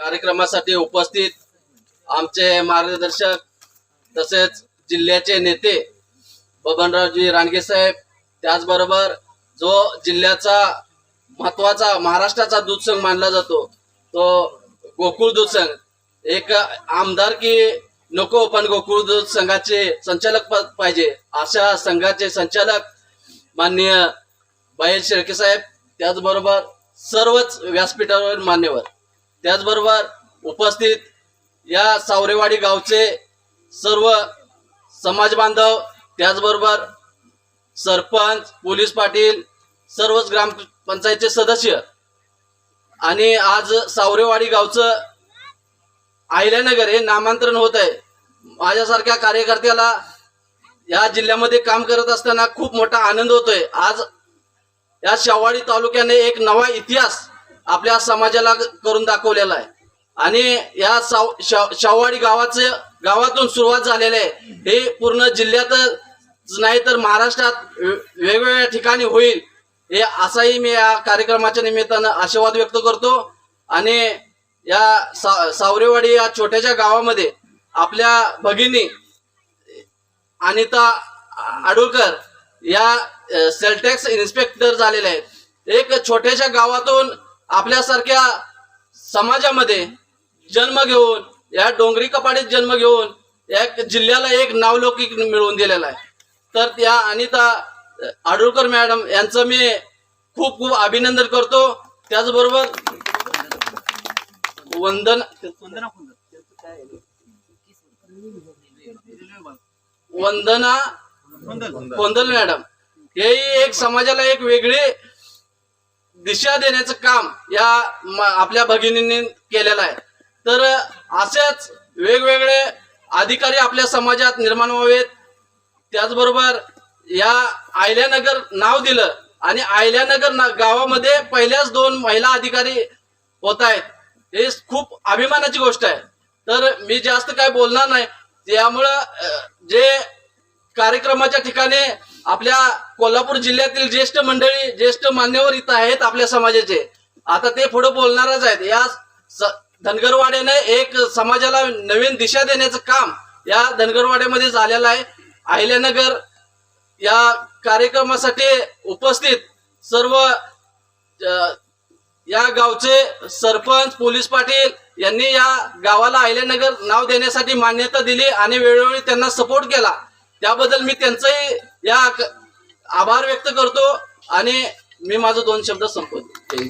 कार्यक्रमासाठी उपस्थित आमचे मार्गदर्शक तसेच जिल्ह्याचे नेते बबनरावजी रानगे साहेब त्याचबरोबर जो जिल्ह्याचा महत्त्वाचा महाराष्ट्राचा दूध संघ मानला जातो तो गोकुळ दूध संघ एक आमदार की नको पण गोकुळ दूध संघाचे संचालक प- पाहिजे अशा संघाचे संचालक माननीय बाहेर शेळके साहेब त्याचबरोबर सर्वच व्यासपीठावर मान्यवर. त्याचबरोबर उपस्थित या सावरेवाडी गावचे सर्व समाज बांधव त्याचबरोबर सरपंच पोलीस पाटील सर्वच ग्रामपंचायतचे सदस्य आणि आज सावरेवाडी गावचं आहिल्यानगर हे नामांतरण होत आहे. माझ्यासारख्या कार्यकर्त्याला या जिल्ह्यामध्ये काम करत असताना खूप मोठा आनंद होतोय. आज या शेवाडी तालुक्याने एक नवा इतिहास आपल्या समाजाला करून दाखवलेला आहे. आणि या साव शा- शाहवाडी गावातून सुरुवात झालेली आहे. हे पूर्ण जिल्ह्यातच नाही तर महाराष्ट्रात वे- वेगवेगळ्या ठिकाणी होईल. हे असाही मी या कार्यक्रमाच्या निमित्तानं आशीर्वाद व्यक्त करतो. आणि या सा सावरेवाडी या छोट्याशा गावामध्ये आपल्या भगिनी अनिता आडुळकर या सेलटॅक्स इन्स्पेक्टर झालेल्या आहेत. एक छोट्याशा गावातून आपल्यासारख्या समाजामध्ये जन्म घेऊन या डोंगरी कपाडीत जन्म घेऊन या जिल्ह्याला एक नावलौकिक मिळवून दिलेला आहे. तर त्या अनिता आडुळकर मॅडम यांचं मी खूप खूप अभिनंदन करतो. त्याचबरोबर वंदन वंदना कोंदल मॅडम. हे एक समाजाला एक वेगळी दिशा देण्याचं काम या म- आपल्या भगिनींनी केलेलं आहे. तर असेच वेगवेगळे अधिकारी आपल्या समाजात निर्माण व्हावेत. त्याचबरोबर या आयल्यानगर नाव दिलं आणि आयल्यानगर ना- गावामध्ये पहिल्याच दोन महिला अधिकारी होत आहेत. हे खूप अभिमानाची गोष्ट आहे. तर मी जास्त काय बोलणार नाही. त्यामुळं जे कार्यक्रमाच्या ठिकाणी आपल्या कोल्हापूर जिल्ह्यातील ज्येष्ठ मंडळी ज्येष्ठ मान्यवर इथं आहेत आपल्या समाजाचे. आता ते पुढे बोलणारच आहेत. या स- धनगरवाड्याने एक समाजाला नवीन दिशा देण्याचं काम या धनगरवाड्यामध्ये झालेलं आहे. अहिल्यानगर या कार्यक्रमासाठी उपस्थित सर्व या गावचे सरपंच पोलीस पाटील यांनी या गावाला अहिल्यानगर नाव देण्यासाठी मान्यता दिली आणि वेळोवेळी त्यांना सपोर्ट केला. त्याबद्दल मी त्यांचंही या क- आभार व्यक्त करतो आणि मी माझं दोन शब्द संपवतो.